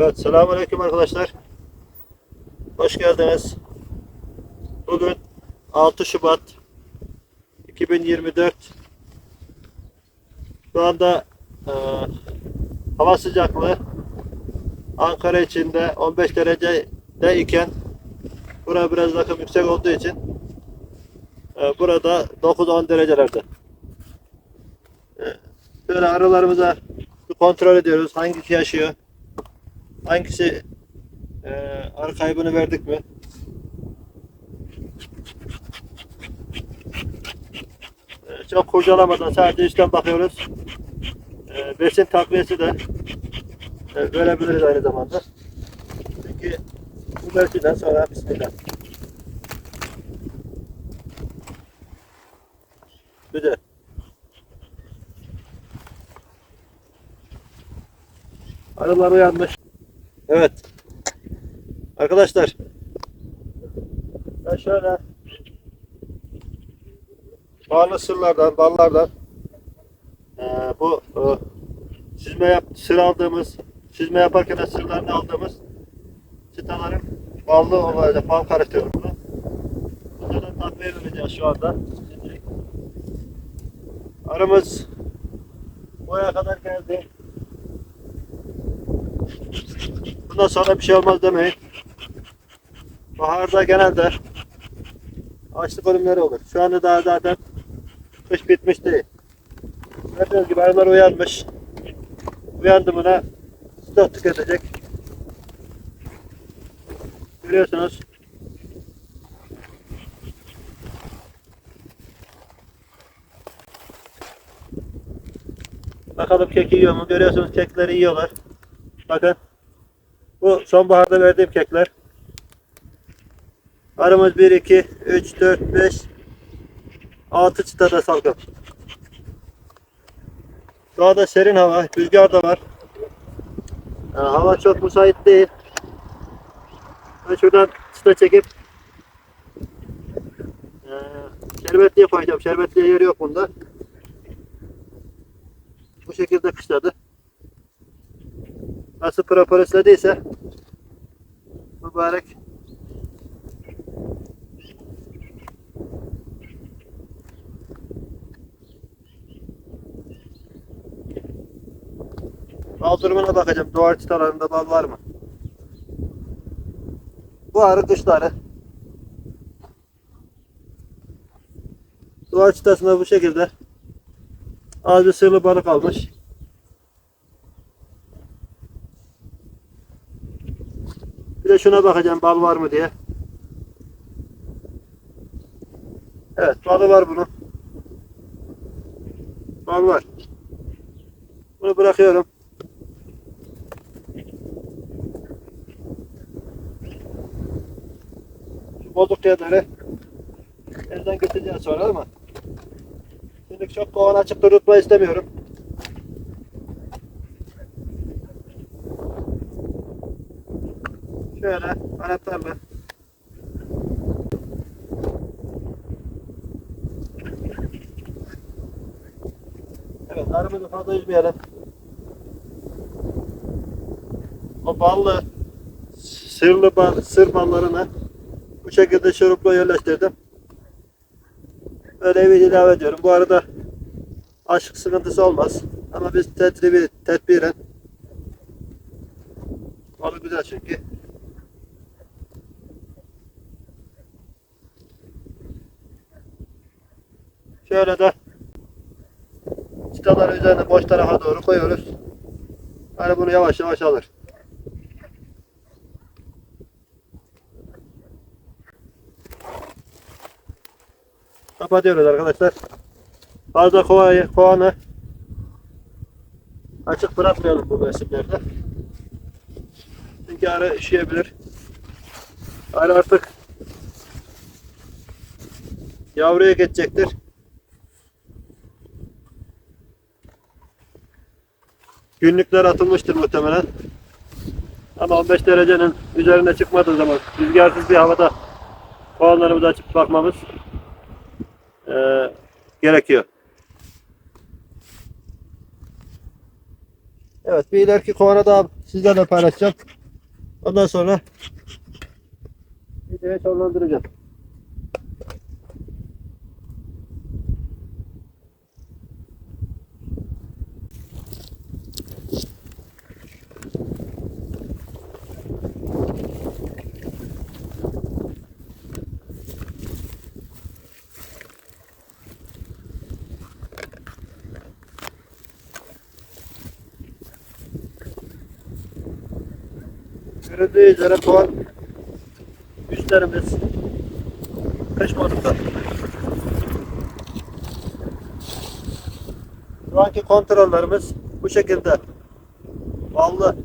Evet, selamünaleyküm arkadaşlar. Hoş geldiniz. Bugün 6 Şubat 2024. Şu anda e, hava sıcaklığı Ankara içinde 15 derecede iken bura biraz rakım yüksek olduğu için e, burada 9-10 derecelerde. E, şöyle arılarımıza kontrol ediyoruz. Hangisi yaşıyor? Hangisi e, arı kaybını verdik mi? E, çok kurcalamadan sadece üstten bakıyoruz. E, besin takviyesi de e, verebiliriz aynı zamanda. Çünkü bu mevkiden sonra bismillah. Güzel. Arılar uyanmış. Evet. Arkadaşlar. Ben şöyle bağlı sırlardan, ballardan eee, bu eee, süzme yap, sır aldığımız, süzme yaparken sırlarını aldığımız çıtaların ballı olacak, bal karıştırıyorum bunu. Bunlardan takviye vereceğiz şu anda. Şimdi Arımız buraya kadar geldi. Bundan sonra bir şey olmaz demeyin. Baharda genelde açlık ölümleri olur. Şu anda daha zaten kış bitmiş değil. Gördüğünüz gibi arılar uyanmış. Uyandı buna stok tüketecek. Görüyorsunuz. Bakalım kek yiyor mu? Görüyorsunuz kekleri yiyorlar. Bakın. Bu sonbaharda verdiğim kekler. Arımız 1, 2, 3, 4, 5, 6 çıtada salkım. Şu anda serin hava, rüzgar da var. Ee, hava çok müsait değil. Ben şuradan çıta çekip ee, şerbetliye koyacağım. Şerbetliye yeri yok bunda. Bu şekilde kışladı. Nasıl propolislediyse mübarek Bal durumuna bakacağım. Duvar çıtalarında bal var mı? Bu arı kışları. Duvar çıtasında bu şekilde az bir sığırlı balık almış. Bir de şuna bakacağım bal var mı diye. Evet balı var bunun. Bal var. Bunu bırakıyorum. Şu bozuk yerleri elden geçeceğiz sonra ama şimdi çok kovan açık tutma istemiyorum. Şöyle anahtarla Evet arımızı fazla üzmeyelim. O ballı sırlı bal, sır ballarını bu şekilde şurupla yerleştirdim. Böyle bir ilave ediyorum. Bu arada aşık sıkıntısı olmaz. Ama biz tedribi, tedbiren balı güzel çünkü. Şöyle de çıtaları üzerine boş tarafa doğru koyuyoruz. Hani bunu yavaş yavaş alır. Kapatıyoruz arkadaşlar. Fazla kovayı, kovanı açık bırakmayalım bu mevsimlerde. Çünkü arı üşüyebilir. Arı artık yavruya geçecektir. Günlükler atılmıştır muhtemelen. Ama 15 derecenin üzerine çıkmadığı zaman rüzgarsız bir havada kovanlarımızı açıp bakmamız eee, gerekiyor. Evet bir ileriki kovanı daha sizlerle paylaşacağım. Ondan sonra videoyu sonlandıracağım. Görüldüğü üzere kovan üstlerimiz kış modunda. Şu anki kontrollerimiz bu şekilde. Ballı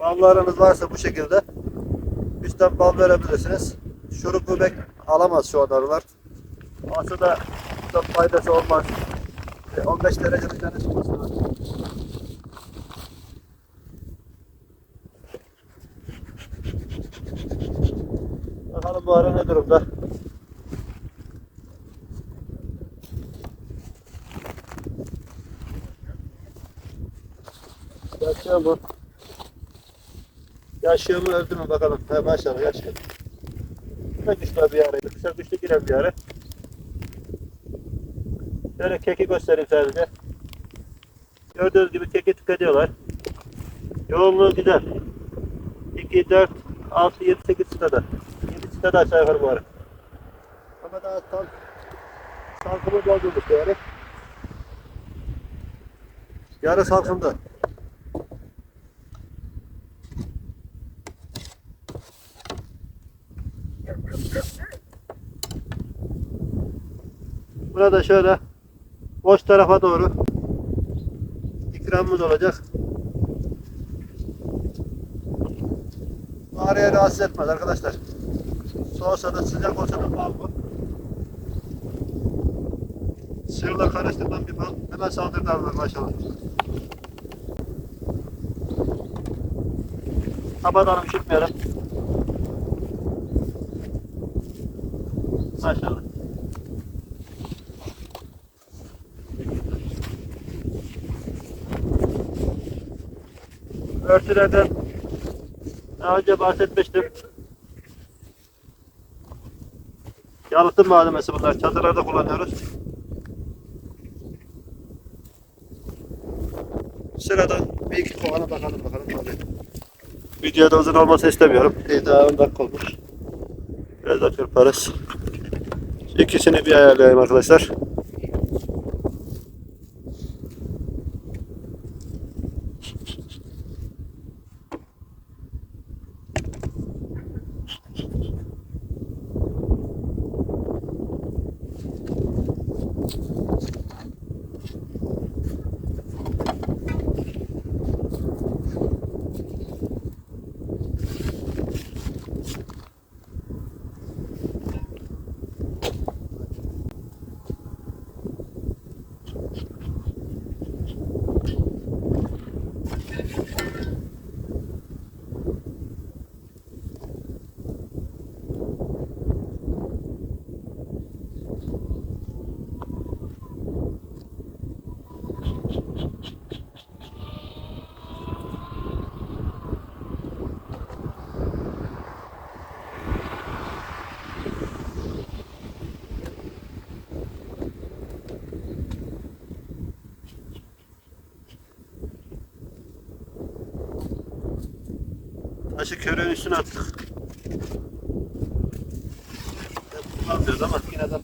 ballarınız varsa bu şekilde üstten bal verebilirsiniz. Şuruplu pek alamaz şu an arılar. Aslında da faydası olmaz. E, 15 derece üzerine çıkması lazım. Bakalım bu ara ne durumda? Yaşıyor mu? Yaşıyor mu öldü mü bakalım. He maşallah yaşıyor. Kısa güçlü bir araydı. Kısa güçlü giren bir ara. Şöyle keki göstereyim sadece. Gördüğünüz gibi keki tüketiyorlar. Yoğunluğu güzel. 2, 4, 6, 7, 8 stada. 7 stada aşağı yukarı ara. Ama daha tam salkımı doldurduk yani. Yarı salkımda. Burada şöyle boş tarafa doğru ikramımız olacak. Araya rahatsız etmez arkadaşlar. Soğusa da sıcak olsa da bal bu. Sığırla karıştırılan bir bal. Hemen saldırırlar maşallah. Kapatalım üşütmeyelim. Maşallah. Örtülerden daha önce bahsetmiştim. Yalıtım malzemesi bunlar. Çadırlarda kullanıyoruz. Sıradan bir iki kovana bakalım bakalım tabii. Videoda uzun olması istemiyorum. Bir daha 10 dakika olmuş. Biraz da kırparız. İkisini bir ayarlayayım arkadaşlar. Taşı körüğün üstüne attık. Kullanmıyoruz ama yine de.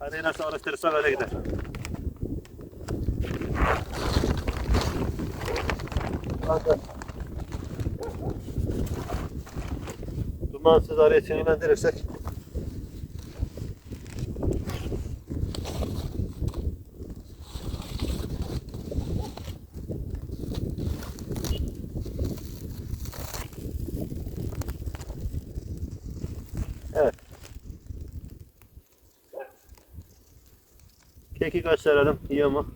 Hadi nasıl alıştırırsan öyle gider. Hadi. Dumansız araya sinirlendirirsek Keki gösterelim. Yiyor mu?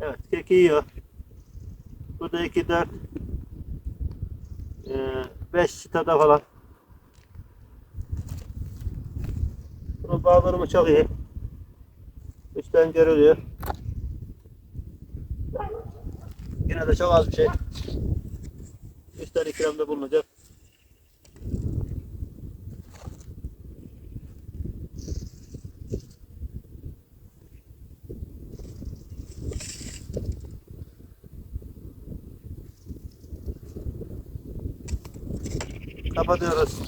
Evet. Keki yiyor. Burada 2, 4 5 stada falan. Bunun bağ durumu çok iyi. Üstten görülüyor. Yine de çok az bir şey. Üstten ikramda bulunacak. Kapatıyoruz.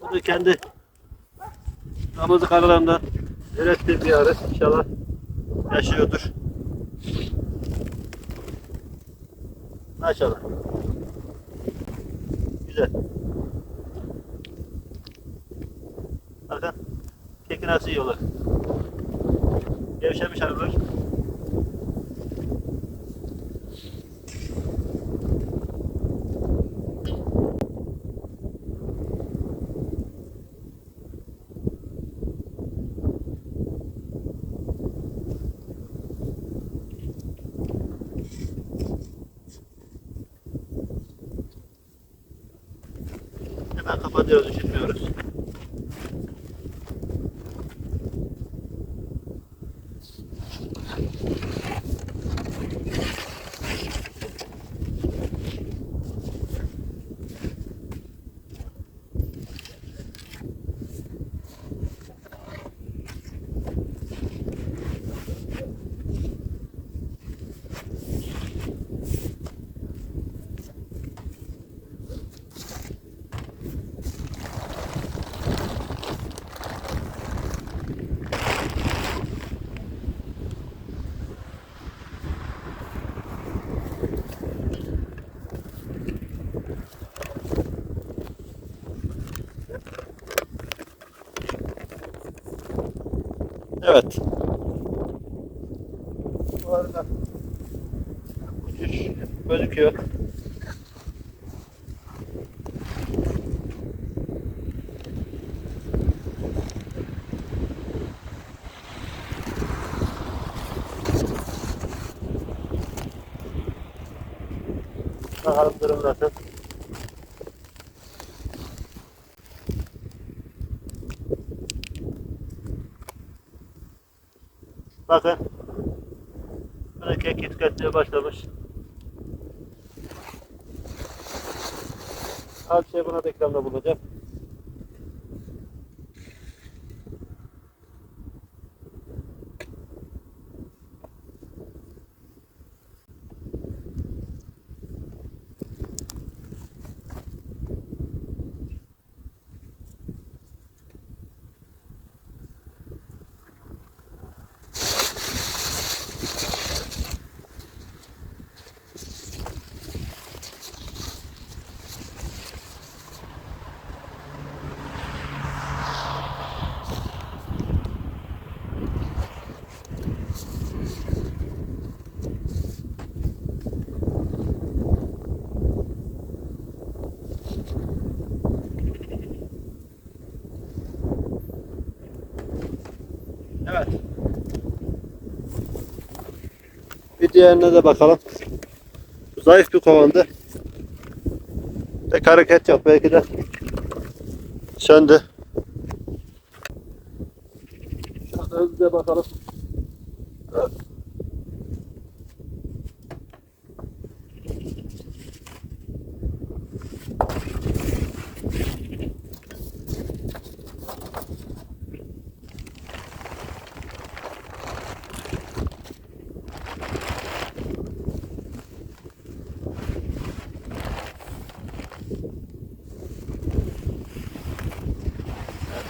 Bu da kendi damızlık aralarından ürettiği bir arı. İnşallah yaşıyordur. Maşallah. Güzel. Bakın keki nasıl yiyorlar. Gevşemiş arılar. Hemen kapatıyoruz, üşütmüyoruz. Evet. Bu arada uçuş gözüküyor. Bakalım durum nasıl. Bakın. Burada kek tüketmeye başlamış. Bir şey buna da ikramda. Diğerine de bakalım. Zayıf bir kovandı. Pek hareket yok. Belki de söndü. Şöyle bakalım.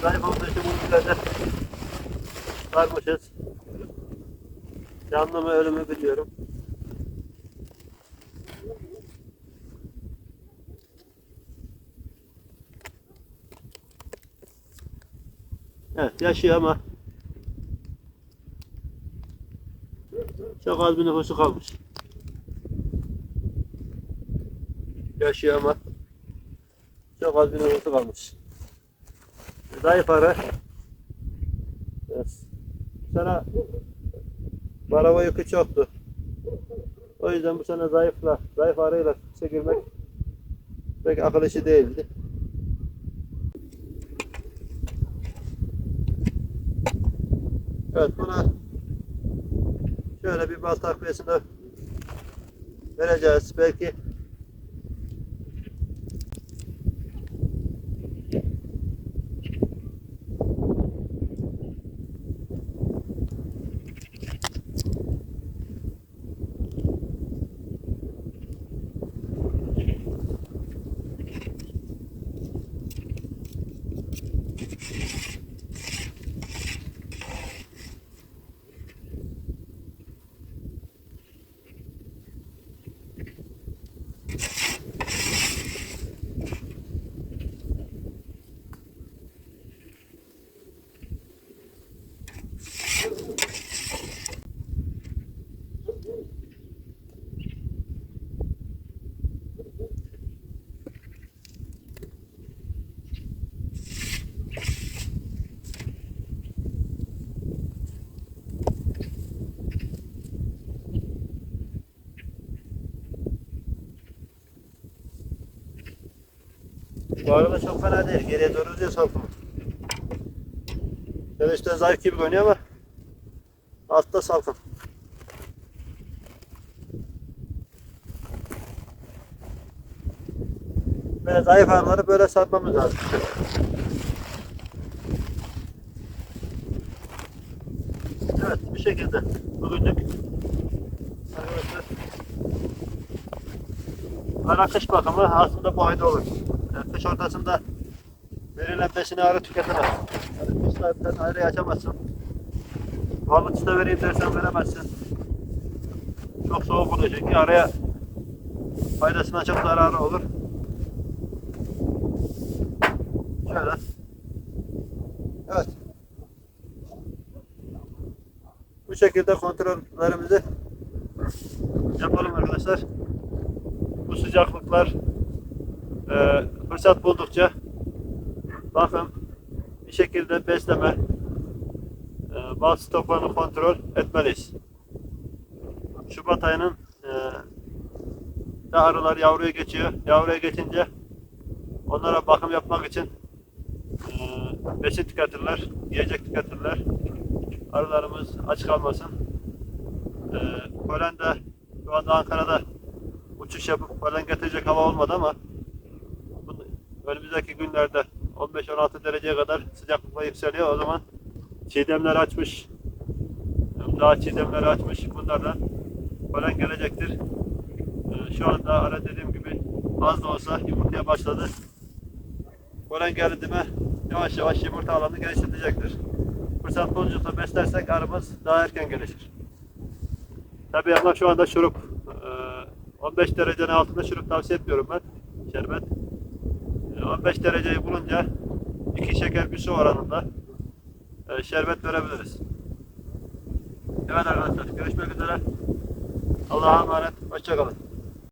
Zayıf olduğu için bunu biraz sarmışız. Canlı mı ölü mü bilmiyorum. Evet yaşıyor ama çok az bir nüfusu kalmış. Yaşıyor ama Çok az bir nüfusu kalmış. Zayıf arı. Evet. Sene barava yükü çoktu. O yüzden bu sene zayıfla, zayıf arıyla çekilmek pek akıl işi değildi. Evet buna şöyle bir bal takviyesini vereceğiz. Belki Bu arada çok fena değil. Geriye doğru diyor salkım. Yani işte zayıf gibi görünüyor ama altta salkım. Böyle zayıf arıları böyle satmamız lazım. Evet bu şekilde bugünlük arkadaşlar ara kış bakımı aslında bu ayda olur. Yani kış ortasında verilen besini arı tüketemez. Yani kış saatten ayrı açamazsın. Balık çıta vereyim dersen veremezsin. Çok soğuk oluyor çünkü araya faydasından çok zararı olur. Şöyle. Evet. Bu şekilde kontrollerimizi yapalım arkadaşlar. Bu sıcaklıklar e, fırsat buldukça bakın bir şekilde besleme e, bal stoklarını kontrol etmeliyiz. Şubat ayının e, de arılar yavruya geçiyor. Yavruya geçince onlara bakım yapmak için e, besin tüketirler, yiyecek tüketirler. Arılarımız aç kalmasın. E, polen de şu anda Ankara'da uçuş yapıp polen getirecek hava olmadı ama önümüzdeki günlerde 15-16 dereceye kadar sıcaklıkla yükseliyor. O zaman çiğdemler açmış. Daha çiğdemleri açmış. Bunlardan polen gelecektir. Ee, Şu anda ara dediğim gibi az da olsa yumurtaya başladı. Polen geldi mi yavaş yavaş yumurta alanı geliştirecektir. Fırsat buldukça beslersek arımız daha erken gelişir. Tabii ama şu anda şurup e, 15 derecenin altında şurup tavsiye etmiyorum ben. Şerbet. E, 15 dereceyi bulunca 2 şeker bir su oranında şerbet verebiliriz. Evet arkadaşlar görüşmek üzere. Allah'a emanet. Hoşçakalın.